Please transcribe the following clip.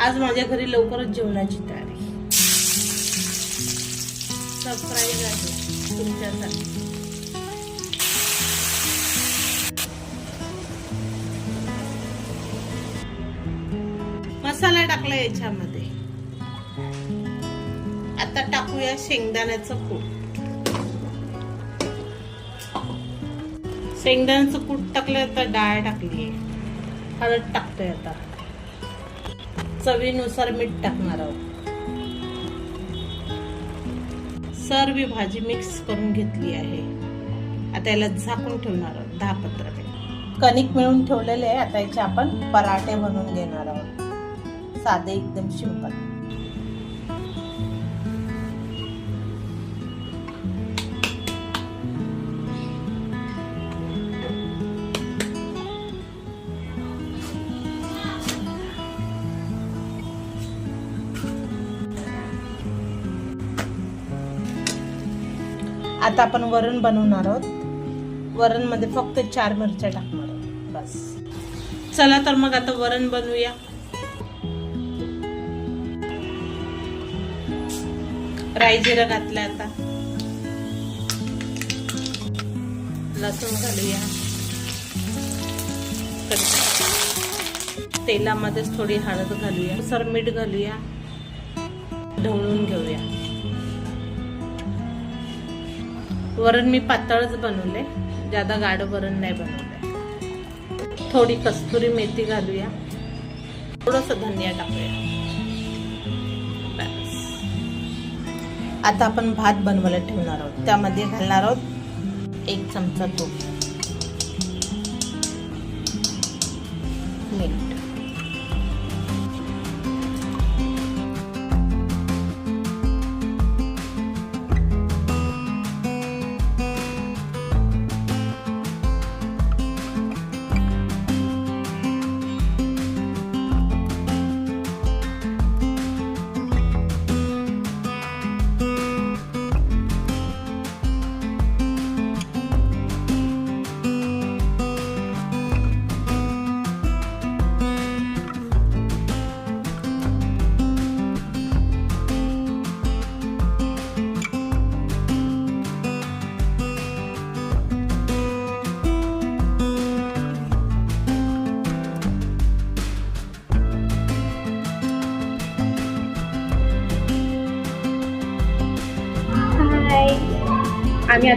आज माझ्या घरी लवकरच जेवणाची तयारी सरप्राईज आहे तुमच्यासाठी. मसाला टाकला याच्यामध्ये. आता टाकूया शेंगदाण्याचं कूट. शेंगदाण्याचं कूट टाकलं तर डाळ टाकली हळद टाकतोय आता. चवीनुसार मीठ टाकणार आहोत. सर्व भाजी मिक्स करून घेतली आहे. आता याला झाकून ठेवणार आहोत दहा पंधरा मिनिट. कणिक मिळून ठेवलेले आहे आता याचे आपण पराठे बनवून घेणार आहोत. साधे एकदम सिंपल आता आपण वरण बनवणार आहोत. वरणमध्ये फक्त चार मिरच्या टाकणार आहोत. बस. चला तर मग आता वरण बनवूया. राय जिरं घातलं आता. लसूण घालूया. तेलामध्येच थोडी हळद घालूया. सर मीठ घालूया. ढवळून घेऊया. वरण मी पातळच बनवले ज्यादा गाड वरण नाही बनवलंय थोडी कस्तुरी मेथी घालूया. थोडस धनिया टाकूया. आता आपण भात बनवायला ठेवणार आहोत. त्यामध्ये घालणार आहोत एक चमचा तूप. मीठ. আমি আর